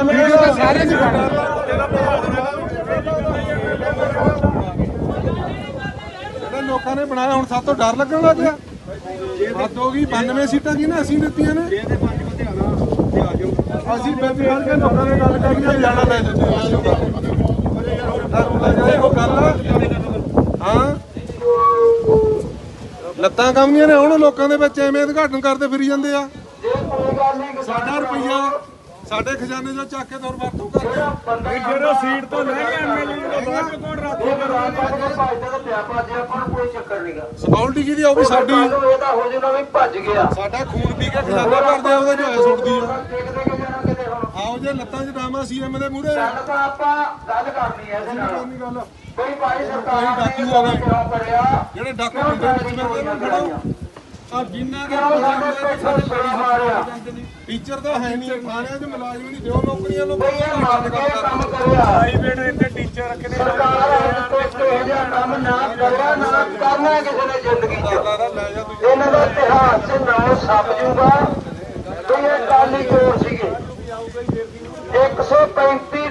Video ਤਾਂ ਸਾਰੇ ਨਹੀਂ ਪਾਣਾ ਲੋਕਾਂ ਨੇ ਬਣਾਇਆ, ਹੁਣ ਸਾਤੋਂ ਡਰ ਲੱਗਣ ਲੱਗ ਗਿਆ। ਹੱਦ ਹੋ ਗਈ 92 ਸੀਟਾਂ ਕੀ ਨਾ ਅਸੀਂ ਦਿੱਤੀਆਂ ਨੇ। ਅਸੀਂ ਬੇਬੀ ਖੜ ਕੇ ਲੋਕਾਂ ਨੇ ਗੱਲ ਕਰਨੀ ਜਾਣਾ ਲੈ ਦਿੰਦੇ ਉਹ ਗੱਲ ਹਾਂ। ਲੱਤਾਂ ਕੰਮੀਆਂ ਨੇ, ਹੁਣ ਲੋਕਾਂ ਦੇ ਵਿੱਚ ਐਵੇਂ ਉਦਘਾਟਨ ਕਰਦੇ ਫਿਰੀ ਜਾਂਦੇ ਆ। ਸਾਡਾ ਰੁਪਈਆ ਸਾਡੇ ਖਜ਼ਾਨੇ ਚੋਂ ਚੱਕ ਕੇ ਦੌਰ ਵਰਤੋਂ ਕਰਦੇ ਜਿਹੜਾ ਸੀਟ ਤੋਂ ਲੈ ਕੇ ਐਮਐਲਏ ਨੂੰ ਬਾਅਦ ਚ ਕੌਣ ਰਾਖੀ ਸਿਕਿਉਰਿਟੀ ਜਿਹਦੀ ਉਹ ਵੀ ਸਾਡੀ ਇਹਦਾ ਹੋ ਜਾਣਾ ਵੀ ਭੱਜ ਗਿਆ। ਸਾਡਾ ਖੂਨ ਪੀ ਕੇ ਖਜ਼ਾਨਾ ਭਰਦੇ ਆ ਉਹਦੇ ਜੋ ਐ ਸੁੱਟਦੀ ਆ। ਦੇ ਆਓ ਜੇ ਲੱਤਾਂ 'ਚ ਡਾਮਾ ਸੀਐਮ ਦੇ ਮੂਹਰੇ। ਗੱਲ ਤਾਂ ਆਪਾਂ ਗੱਲ ਕਰਨੀ ਹੈ ਇਹਦੇ ਨਾਲ। ਕੋਈ ਭਾਈ ਸਰਕਾਰ ਨੇ ਡਾਕੂ ਆ ਗਏ। ਜਿਹੜੇ ਡਾਕੂ ਵਿੱਚ ਉਹਨਾਂ ਨੂੰ ਫੜੋ ਆ ਜਿੰਨਾ ਦੇ ਕਿਉਂ ਸਾਡੇ ਪਿੱਛੇ ਛੁਰੀ ਮਾਰਿਆ? ਟੀਚਰ ਤਾਂ ਹੈ ਨਹੀਂ ਥਾਣਿਆਂ 'ਚ ਮੁਲਾਜ਼ਮ ਨਹੀਂ ਦਿਓ ਨੌਕਰੀਆਂ ਲੋਕਾਂ ਬਈ ਇਹ ਮੰਨ ਕੇ ਕੰਮ ਕਰਿਆ। ਪ੍ਰਾਈਵੇਟ ਇੱਥੇ ਟੀਚਰ ਰੱਖਣੇ ਸਰਕਾਰ ਅੱਜ ਤੋਂ ਇਹੋ ਜਿਹਾ ਕੰਮ ਨਾ ਕਰਿਆ ਨਾ ਕਰਨਾ ਕਿਸੇ ਨੇ ਜ਼ਿੰਦਗੀ 'ਚ। ਦਾ ਲੈ ਜਾ ਤੂੰ ਇਹਨਾਂ ਦਾ ਇਤਿਹਾਸ 'ਚ ਨਾਮ ਛਪ ਜੂਗਾ। ਇਹ ਕਾਲੀ ਚੋਰ ਸੀਗੇ। 135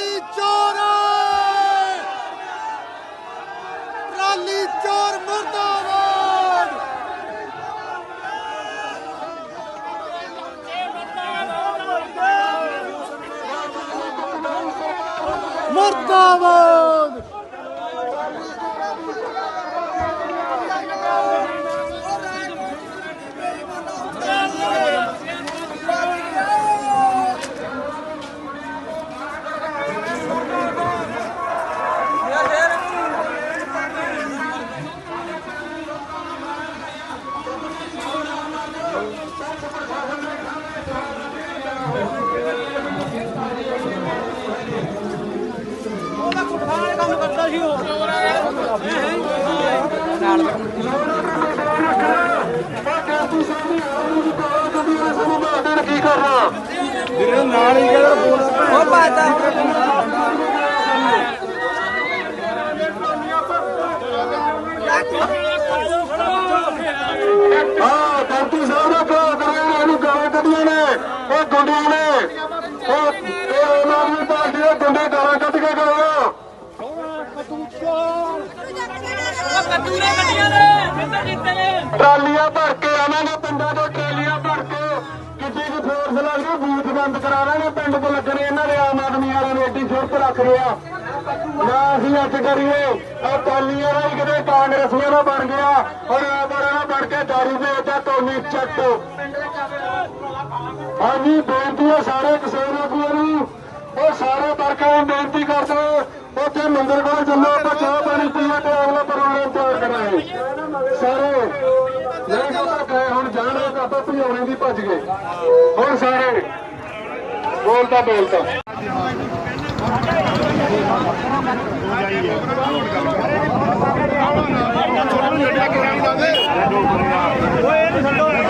ਟਰਾਲੀ ਚੋਰ ਟਰਾਲੀ ਚੋਰ ਮੁਰਦਾਬਾਦ। ਮੁਰਦਾਬਾਦ। ਕੀ ਕਰਨਾ ਹਾਂ ਡਾਕਟਰ ਸਾਹਿਬ ਦਾ ਭਰਾ ਕਰਿਆ ਇਹਨੂੰ ਗਾਲਾਂ ਕੱਢੀਆਂ ਨੇ ਉਹ ਗੁੰਡਿਆਂ ਨੇ ਉਹ ਇਹ ਉਹਨਾਂ ਦੀ ਪਾਰਟੀ ਦੇ ਗੁੰਡੇ ਗਾਲਾਂ ਕੱਢ ਕੇ ਗਏ। ਟਰਾਲੀਆਂ ਭਰ ਕੇ ਆਵਾਂਗੇ, ਪਿੰਡਾਂ ਤੋਂ ਟਰਾਲੀਆਂ ਭਰ ਕੇ। ਕਿਤੇ ਵੀ ਫੋਰਸ ਲੱਗ ਗਈ ਬੂਥ ਬੰਦ ਕਰਾਵਾਂਗੇ ਪਿੰਡ ਤੋਂ ਲੱਗਣੇ ਇਹਨਾਂ ਦੇ ਆਮ ਆਦਮੀ ਵਾਲਿਆਂ ਨੇ ਏਡੀ ਸ਼ੁਰਤ ਰੱਖ ਲਿਆ ਨਾ ਅਸੀਂ ਅੱਜ ਕਰੀਏ ਆ ਟਰਾਲੀਆਂ ਦਾ ਕਿਤੇ ਕਾਂਗਰਸੀਆਂ ਦਾ ਬਣ ਗਿਆ ਔਰ ਆ ਬੜਾ ਨਾ ਬਣ ਕੇ ਦਾਰੂ ਵੇਚਦਾ ਟੋਨੀ ਚੱਟ। ਹਾਂਜੀ, ਬੇਨਤੀ ਹੈ ਸਾਰੇ ਕਿਸਾਨ ਆਗੂਆਂ ਨੂੰ, ਉਹ ਸਾਰੇ ਵਰਕਰਾਂ ਨੂੰ ਬੇਨਤੀ ਕਰਦੇ ਉੱਥੇ ਮੰਦਰ ਬਾਹਰ ਚੱਲੋ, ਆਪਾਂ ਚਾਹ ਪਾਣੀ ਪੀਏ ਤੇ ਅਗਲਾ ਪ੍ਰੋਗਰਾਮ ਤਿਆਰ ਕਰਾਂਗੇ। ਸਾਰੇ ਨਹੀਂ ਤਾਂ ਹੁਣ ਜਾਣਾ, ਤਾਂ ਆਪਾਂ ਭਜਾਉਣੇ ਦੀ ਭੱਜ ਗਏ। ਹੋਰ ਸਾਰੇ ਬੋਲਦਾ ਬੋਲਦਾ ਓਏ, ਛੱਡੋ।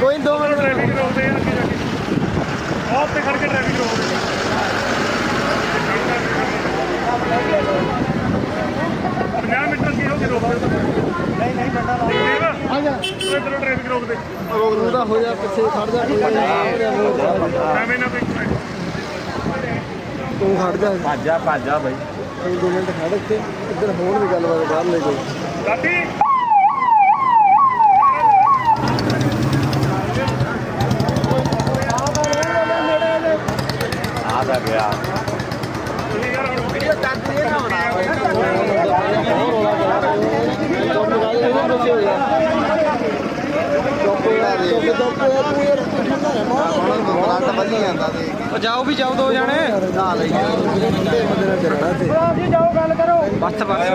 ਦੋ ਮਿੰਟ ਟ੍ਰੈਫਿਕ ਰੋਕਦੇ ਆ ਅੱਗੇ ਜਾ ਕੇ ਆਪ ਤੇ ਖੜ ਕੇ ਟ੍ਰੈਫਿਕ ਰੋਕਦੇ ਪੰਜਾਹ ਮੀਟਰ ਕੀ ਹੋ ਕੇ ਰੋਕਦੇ ਨਹੀਂ ਨਹੀਂ ਬੰਦਾ ਆ? ਜਾ। ਇਧਰੋਂ ਟ੍ਰੈਫਿਕ ਰੋਕਦੇ। ਉਹਦਾ ਹੋ ਜਾ ਪਿੱਛੇ ਖੜ ਜਾ ਕੋਈ ਐਵੇਂ ਨਾ ਕੋਈ ਤੂੰ ਖੜ ਜਾ। ਭਾਜਾ ਭਾਜਾ ਬਾਈ। ਦੋ ਮਿੰਟ ਖੜ ਇੱਥੇ। ਇੱਧਰ ਹੋਰ ਵੀ ਗੱਲਬਾਤ ਬਾਹਰ ਲੈ ਕੋਈ ਲਾਡੀ ਉਹ ਜਾਓ ਵੀ ਜਾਓ ਦੋ ਜਾਣੇ। ਨਾ ਲਈ ਜਾਓ। ਗੱਲ ਕਰੋ ਬਸ ਬਸ